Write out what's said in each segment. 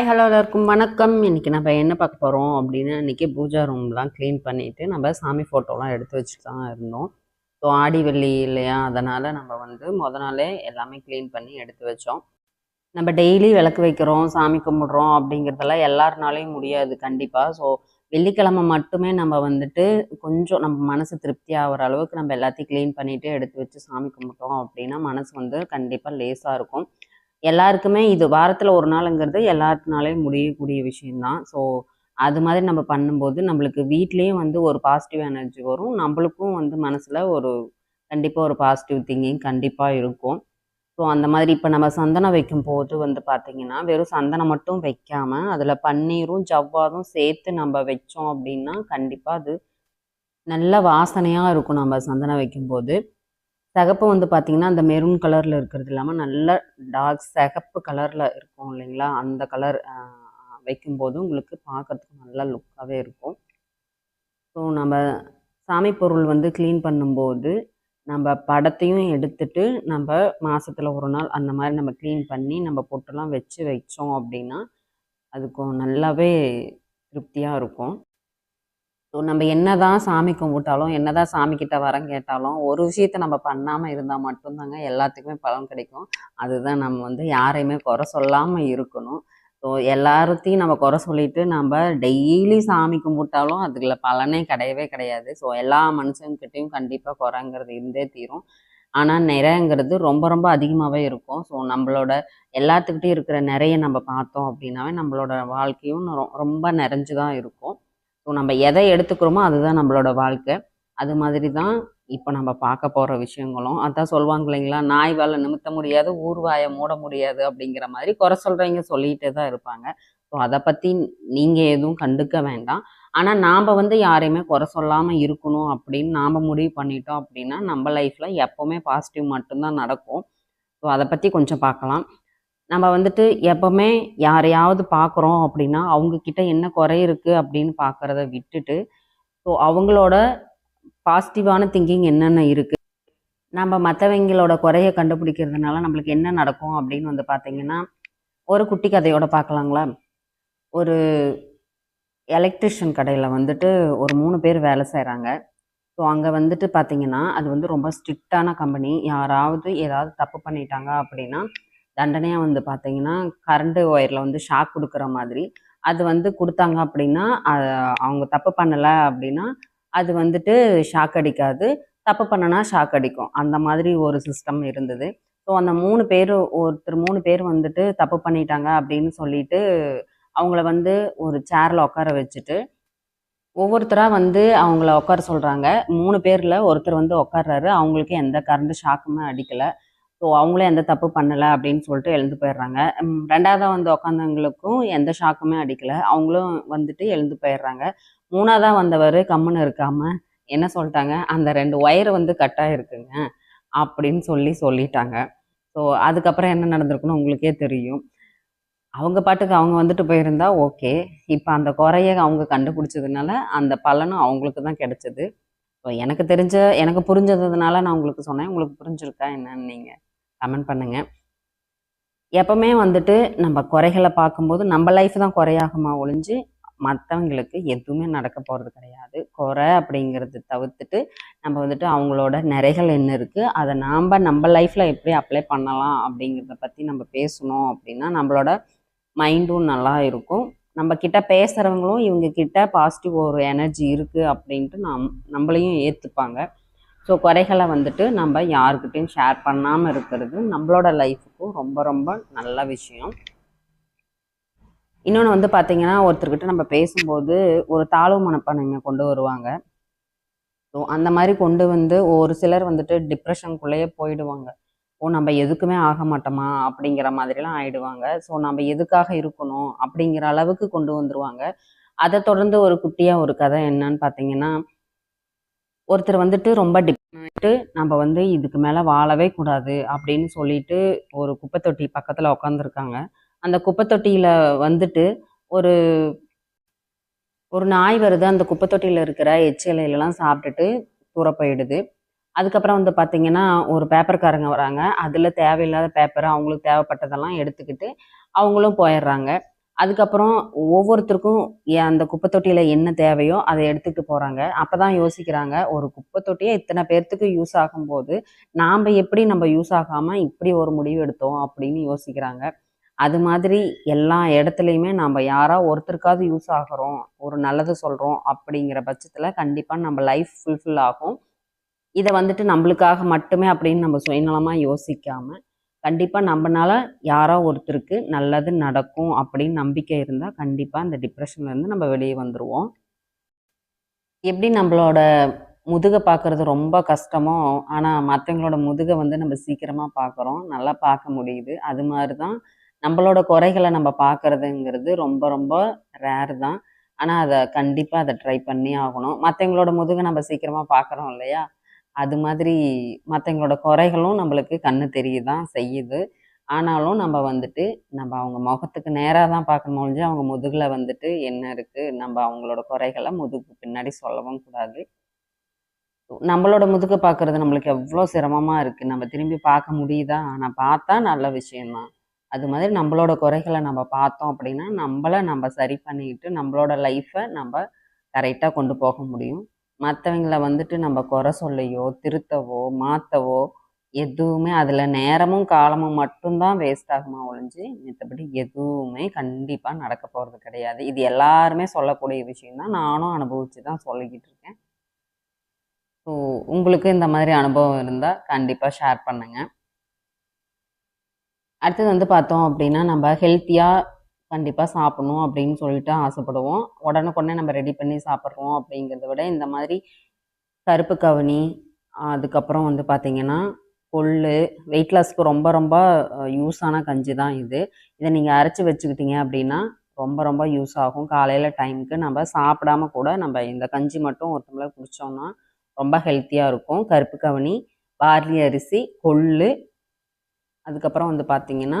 Hi hello எல்லாருக்கும் வணக்கம். இன்னைக்கு நம்ம என்ன பார்க்க போகிறோம் அப்படின்னு இன்றைக்கி பூஜா ரூம்லாம் க்ளீன் பண்ணிட்டு நம்ம சாமி ஃபோட்டோலாம் எடுத்து வச்சுட்டு தான் இருந்தோம். ஸோ ஆடி வெள்ளி இல்லையா? அதனால் நம்ம வந்து முத நாளே எல்லாமே க்ளீன் பண்ணி எடுத்து வச்சோம். நம்ம டெய்லி விளக்கு வைக்கிறோம் சாமி கும்பிட்றோம் அப்படிங்கிறதெல்லாம் எல்லாருனாலையும் முடியாது கண்டிப்பாக ஸோ வெள்ளிக்கிழமை மட்டுமே நம்ம வந்துட்டு கொஞ்சம் நம்ம மனசு திருப்தி ஆகிற அளவுக்கு நம்ம எல்லாத்தையும் க்ளீன் பண்ணிவிட்டு எடுத்து வச்சு சாமி கும்பிட்டோம் அப்படின்னா மனசு வந்து கண்டிப்பாக லேசாக இருக்கும். எல்லாருக்குமே இது வாரத்தில் ஒரு நாளுங்கிறது எல்லாத்தினாலையும் முடியக்கூடிய விஷயம்தான். ஸோ அது மாதிரி நம்ம பண்ணும்போது நம்மளுக்கு வீட்லேயும் வந்து ஒரு பாசிட்டிவ் எனர்ஜி வரும். நம்மளுக்கும் வந்து மனசில் ஒரு கண்டிப்பாக ஒரு பாசிட்டிவ் திங்கிங் கண்டிப்பாக இருக்கும். ஸோ அந்த மாதிரி இப்போ நம்ம சந்தனம் வைக்கும் போது வந்து பார்த்திங்கன்னா வெறும் சந்தனம் மட்டும் வைக்காமல் அதில் பன்னீரும் ஜவ்வாதும் சேர்த்து நம்ம வச்சோம் அப்படின்னா கண்டிப்பாக அது நல்ல வாசனையாக இருக்கும் நம்ம சந்தனம் வைக்கும்போது. சிகப்பு வந்து பார்த்திங்கன்னா அந்த மெரூன் கலரில் இருக்கிறது இல்லாமல் நல்ல டார்க் சிகப்பு கலரில் இருக்கும் இல்லைங்களா? அந்த கலர் வைக்கும்போது உங்களுக்கு பார்க்கறதுக்கு நல்லா லுக்காகவே இருக்கும். ஸோ நம்ம சாமி பொருள் வந்து க்ளீன் பண்ணும்போது நம்ம படத்தையும் எடுத்துட்டு நம்ம மாதத்தில் ஒரு நாள் அந்த மாதிரி நம்ம க்ளீன் பண்ணி நம்ம பொட்டெல்லாம் வச்சு வச்சோம் அப்படின்னா அதுக்கும் நல்லாவே திருப்தியாக இருக்கும். ஸோ நம்ம என்னதான் சாமி கும்பிட்டாலும் என்னதான் சாமி கிட்ட வரம் கேட்டாலும் ஒரு விஷயத்த நம்ம பண்ணாமல் இருந்தால் மட்டும்தாங்க எல்லாத்துக்குமே பலன் கிடைக்கும். அதுதான் நம்ம வந்து யாரையுமே குறை சொல்லாமல் இருக்கணும். ஸோ எல்லாத்தையும் நம்ம குறை சொல்லிட்டு நம்ம டெய்லி சாமி கும்பிட்டாலும் அதுல பலனே கிடையவே கிடையாது. ஸோ எல்லா மனுஷங்கிட்டையும் கண்டிப்பாக குறைங்கிறது இருந்தே தீரும். ஆனால் நிறைங்கிறது ரொம்ப ரொம்ப அதிகமாகவே இருக்கும். ஸோ நம்மளோட எல்லாத்துக்கிட்டையும் இருக்கிற நிறைய நம்ம பார்த்தோம் அப்படின்னாவே நம்மளோட வாழ்க்கையும் ரொ- ரொம்ப நிறைஞ்சு தான் இருக்கும். ஸோ நம்ம எதை எடுத்துக்கிறோமோ அதுதான் நம்மளோட வாழ்க்கை. அது மாதிரி தான் இப்போ நம்ம பார்க்க போகிற விஷயங்களும். அதான் சொல்லுவாங்க இல்லைங்களா? நாய் வேலை நிமித்த முடியாது ஊர்வாயை மூட முடியாது அப்படிங்கிற மாதிரி குறை சொல்கிறவங்க சொல்லிகிட்டே தான் இருப்பாங்க. ஸோ அதை பற்றி நீங்கள் எதுவும் கண்டுக்க வேண்டாம். ஆனால் நாம் வந்து யாரையுமே குறை சொல்லாமல் இருக்கணும் அப்படின்னு நாம் முடிவு பண்ணிட்டோம் அப்படின்னா நம்ம லைஃப்பில் எப்போவுமே பாசிட்டிவ் மட்டும்தான் நடக்கும். ஸோ அதை பற்றி கொஞ்சம் பார்க்கலாம். நம்ம வந்துட்டு எப்பவுமே யாரையாவது பார்க்குறோம் அப்படின்னா அவங்கக்கிட்ட என்ன குறை இருக்குது அப்படின்னு பார்க்குறத விட்டுட்டு ஸோ அவங்களோட பாசிட்டிவான திங்கிங் என்னென்ன இருக்குது நம்ம மற்றவங்களோட குறையை கண்டுபிடிக்கிறதுனால நம்மளுக்கு என்ன நடக்கும் அப்படின்னு வந்து பார்த்தீங்கன்னா ஒரு குட்டி கதையோட பார்க்கலாங்களா ஒரு எலக்ட்ரிஷியன் கடையில் வந்துட்டு ஒரு மூணு பேர் வேலை செய்கிறாங்க ஸோ அங்கே வந்துட்டு பார்த்தீங்கன்னா அது வந்து ரொம்ப ஸ்ட்ரிக்டான கம்பெனி யாராவது ஏதாவது தப்பு பண்ணிட்டாங்க அப்படின்னா தண்டனையாக வந்து பார்த்தீங்கன்னா கரண்ட் ஒயரில் வந்து ஷாக் கொடுக்குற மாதிரி. அது வந்து கொடுத்தாங்க அப்படின்னா அவங்க தப்பு பண்ணலை அப்படின்னா அது வந்துட்டு ஷாக் அடிக்காது. தப்பு பண்ணனா ஷாக் அடிக்கும். அந்த மாதிரி ஒரு சிஸ்டம் இருந்தது. ஸோ அந்த மூணு பேர் ஒருத்தர் மூணு பேர் வந்துட்டு தப்பு பண்ணிட்டாங்க அப்படின்னு சொல்லிட்டு அவங்கள வந்து ஒரு சேரில் உட்கார வச்சுட்டு ஒவ்வொருத்தராக வந்து அவங்கள உட்கார சொல்கிறாங்க மூணு பேரில் ஒருத்தர் வந்து உட்கார்றாரு. அவங்களுக்கு எந்த கரண்ட் ஷாக்குமே அடிக்கலை. ஸோ அவங்களும் எந்த தப்பு பண்ணலை அப்படின்னு சொல்லிட்டு எழுந்து போயிடுறாங்க. ரெண்டாவதாக வந்து உட்காந்தவங்களுக்கும் எந்த ஷாக்குமே அடிக்கலை. அவங்களும் வந்துட்டு எழுந்து போயிடுறாங்க. மூணாவதாக வந்தவர் கம்முன்னு இருக்காம என்ன சொல்லிட்டாங்க? அந்த ரெண்டு ஒயர் வந்து கட்டாக இருக்குங்க அப்படின்னு சொல்லி சொல்லிட்டாங்க. ஸோ அதுக்கப்புறம் என்ன நடந்திருக்குன்னு உங்களுக்கே தெரியும். அவங்க பாட்டுக்கு அவங்க வந்துட்டு போயிருந்தா ஓகே. இப்போ அந்த குறைய அவங்க கண்டுபிடிச்சதுனால அந்த பலனும் அவங்களுக்கு தான் கிடைச்சது. ஸோ எனக்கு தெரிஞ்ச எனக்கு புரிஞ்சதுனால நான் உங்களுக்கு சொன்னேன். உங்களுக்கு புரிஞ்சிருக்கா என்னன்னு நீங்கள் கமெண்ட் பண்ணுங்க. எப்பவுமே வந்துட்டு நம்ம குறைகளை பார்க்கும்போது நம்ம லைஃப் தான் குறையாகுமா ஒழிஞ்சு மற்றவங்களுக்கு எதுவுமே நடக்க போகிறது கிடையாது. குறை அப்படிங்கிறது தவிர்த்துட்டு நம்ம வந்துட்டு அவங்களோட நிறைகள் என்ன இருக்குது அதை நாம் நம்ம லைஃப்பில் எப்படி அப்ளை பண்ணலாம் அப்படிங்கிறத பற்றி நம்ம பேசணும் அப்படின்னா நம்மளோட மைண்டும் நல்லா இருக்கும். நம்ம கிட்ட பேசுகிறவங்களும் இவங்க கிட்ட பாசிட்டிவ் ஒரு எனர்ஜி இருக்குது அப்படின்ட்டு நம் நம்மளையும் ஏற்றுப்பாங்க ஸோ குறைகளை வந்துட்டு நம்ம யாருக்கிட்டையும் ஷேர் பண்ணாமல் இருக்கிறது நம்மளோட லைஃபுக்கும் ரொம்ப ரொம்ப நல்ல விஷயம். இன்னொன்று வந்து பார்த்தீங்கன்னா ஒருத்தர்கிட்ட நம்ம பேசும்போது ஒரு தாழ்வு மனப்பான்மையை கொண்டு வருவாங்க. ஸோ அந்த மாதிரி கொண்டு வந்து ஒரு சிலர் வந்துட்டு டிப்ரெஷனுக்குள்ளேயே போயிடுவாங்க. ஓ நம்ம எதுக்குமே ஆக மாட்டோமா? அப்படிங்கிற மாதிரிலாம் ஆயிடுவாங்க. ஸோ நம்ம எதுக்காக இருக்கணும்? அப்படிங்கிற அளவுக்கு கொண்டு வந்துருவாங்க. அதை தொடர்ந்து ஒரு குட்டியாக ஒரு கதை என்னன்னு பார்த்தீங்கன்னா ஒருத்தர் வந்துட்டு ரொம்ப டிப்ரெண்ட் நம்ம வந்து இதுக்கு மேலே வாழவே கூடாது அப்படின்னு சொல்லிட்டு ஒரு குப்பை தொட்டி பக்கத்தில் உட்காந்துருக்காங்க அந்த குப்பை தொட்டியில் வந்துட்டு ஒரு ஒரு நாய் வருது. அந்த குப்பை தொட்டியில் இருக்கிற எச்சிலையிலலாம் சாப்பிட்டுட்டு தூர போயிடுது. அதுக்கப்புறம் வந்து பார்த்தீங்கன்னா ஒரு பேப்பர்காரங்க வராங்க. அதில் தேவையில்லாத பேப்பர் அவங்களுக்கு தேவைப்பட்டதெல்லாம் எடுத்துக்கிட்டு அவங்களும் போயிடுறாங்க. அதுக்கப்புறம் ஒவ்வொருத்தருக்கும் அந்த குப்பை தொட்டியில் என்ன தேவையோ அதை எடுத்துட்டு போறாங்க. அப்பதான் யோசிக்கிறாங்க ஒரு குப்பை தொட்டியே இத்தனை பேர்த்துக்கு யூஸ் ஆகும்போது நாம எப்படி நம்ம யூஸ் ஆகாம இப்படி ஒரு முடிவு எடுத்தோம் அப்படின்னு யோசிக்கிறாங்க. அது மாதிரி எல்லா இடத்துலையுமே நம்ம யாரா ஒருத்தருக்காவது யூஸ் ஆகிறோம் ஒரு நல்லது சொல்றோம் அப்படிங்கிற பட்சத்துல கண்டிப்பா நம்ம லைஃப் ஃபுல்ஃபில் ஆகும். இதை வந்துட்டு நம்மளுக்காக மட்டுமே அப்படின்னு நம்ம சுயநலமாக யோசிக்காமல் கண்டிப்பாக நம்மனால யாரோ ஒருத்தருக்கு நல்லது நடக்கும் அப்படின்னு நம்பிக்கை இருந்தால் கண்டிப்பாக அந்த டிப்ரெஷன்லேருந்து நம்ம வெளியே வந்துடுவோம் எப்படி நம்மளோட முதுகை பார்க்குறது ரொம்ப கஷ்டமோ ஆனால் மற்றவங்களோட முதுகை வந்து நம்ம சீக்கிரமாக பார்க்குறோம் நல்லா பார்க்க முடியுது. அது மாதிரி தான் நம்மளோட குறைகளை நம்ம பார்க்கறதுங்கிறது ரொம்ப ரொம்ப ரேர் தான். ஆனால் அதை கண்டிப்பாக அதை ட்ரை பண்ணி ஆகணும். மற்றவங்களோட முதுகை நம்ம சீக்கிரமாக பார்க்குறோம் இல்லையா? அது மாதிரி மற்றவங்களோட குறைகளும் நம்மளுக்கு கண்ணு தெரியுதான் செய்யுது. ஆனாலும் நம்ம வந்துட்டு நம்ம அவங்க முகத்துக்கு நேராக தான் பார்க்கணும் முடிஞ்சு அவங்க முதுகில் வந்துட்டு என்ன இருக்குது நம்ம அவங்களோட குறைகளை முதுகு பின்னாடி சொல்லவும் கூடாது. நம்மளோட முதுக பார்க்கறது நம்மளுக்கு எவ்வளோ சிரமமாக இருக்குது நம்ம திரும்பி பார்க்க முடியுதா? ஆனால் பார்த்தா நல்ல விஷயம்தான். அது மாதிரி நம்மளோட குறைகளை நம்ம பார்த்தோம் அப்படின்னா நம்மளை நம்ம சரி பண்ணிக்கிட்டு நம்மளோட லைஃப்பை நம்ம கரெக்டாக கொண்டு போக முடியும். மற்றவங்கள வந்துட்டு நம்ம குறை சொல்லையோ திருத்தவோ மாற்றவோ எதுவுமே அதில் நேரமும் காலமும் மட்டும்தான் வேஸ்ட் ஆகுமா ஒழிஞ்சு மற்றபடி எதுவுமே கண்டிப்பாக நடக்க போகிறது கிடையாது. இது எல்லாருமே சொல்லக்கூடிய விஷயம்தான் நானும் அனுபவித்து தான் சொல்லிக்கிட்டு இருக்கேன். ஸோ உங்களுக்கு இந்த மாதிரி அனுபவம் இருந்தால் கண்டிப்பாக ஷேர் பண்ணுங்கள் அடுத்தது வந்து பார்த்தோம் அப்படின்னா நம்ம ஹெல்த்தியாக கண்டிப்பாக சாப்பிடணும் அப்படின்னு சொல்லிட்டு ஆசைப்படுவோம். உடனுக்குடனே நம்ம ரெடி பண்ணி சாப்பிட்றோம் அப்படிங்கிறத விட இந்த மாதிரி கருப்பு கவனி அதுக்கப்புறம் வந்து பார்த்திங்கன்னா கொள்ளு வெயிட் லாஸ்க்கு ரொம்ப ரொம்ப யூஸான கஞ்சி தான் இது. இதை நீங்கள் அரைச்சி வச்சுக்கிட்டீங்க அப்படின்னா ரொம்ப ரொம்ப யூஸ் ஆகும். காலையில் டைமுக்கு நம்ம சாப்பிடாம கூட நம்ம இந்த கஞ்சி மட்டும் ஒரு டம்ளர் குடித்தோம்னா ரொம்ப ஹெல்த்தியாக இருக்கும். கருப்பு கவனி பார்லி அரிசி கொள்ளு அதுக்கப்புறம் வந்து பார்த்திங்கன்னா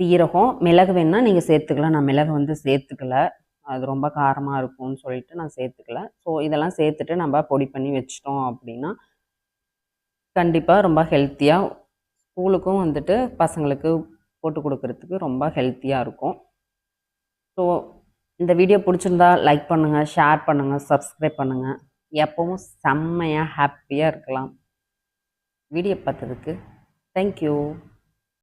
சீரகம் மிளகு வேணால் நீங்கள் சேர்த்துக்கலாம். நான் மிளகு வந்து சேர்த்துக்கல. அது ரொம்ப காரமாக இருக்கும்னு சொல்லிட்டு நான் சேர்த்துக்கல. ஸோ இதெல்லாம் சேர்த்துட்டு நம்ம பொடி பண்ணி வச்சிட்டோம் அப்படின்னா கண்டிப்பாக ரொம்ப ஹெல்த்தியாக ஸ்கூலுக்கும் வந்துட்டு பசங்களுக்கு போட்டு கொடுக்கறதுக்கு ரொம்ப ஹெல்த்தியாக இருக்கும். ஸோ இந்த வீடியோ பிடிச்சிருந்தா லைக் பண்ணுங்கள் ஷேர் பண்ணுங்கள் சப்ஸ்கிரைப் பண்ணுங்கள் எப்பவும் செம்மையாக ஹாப்பியாக இருக்கலாம். வீடியோ பார்த்ததுக்கு தேங்க்யூ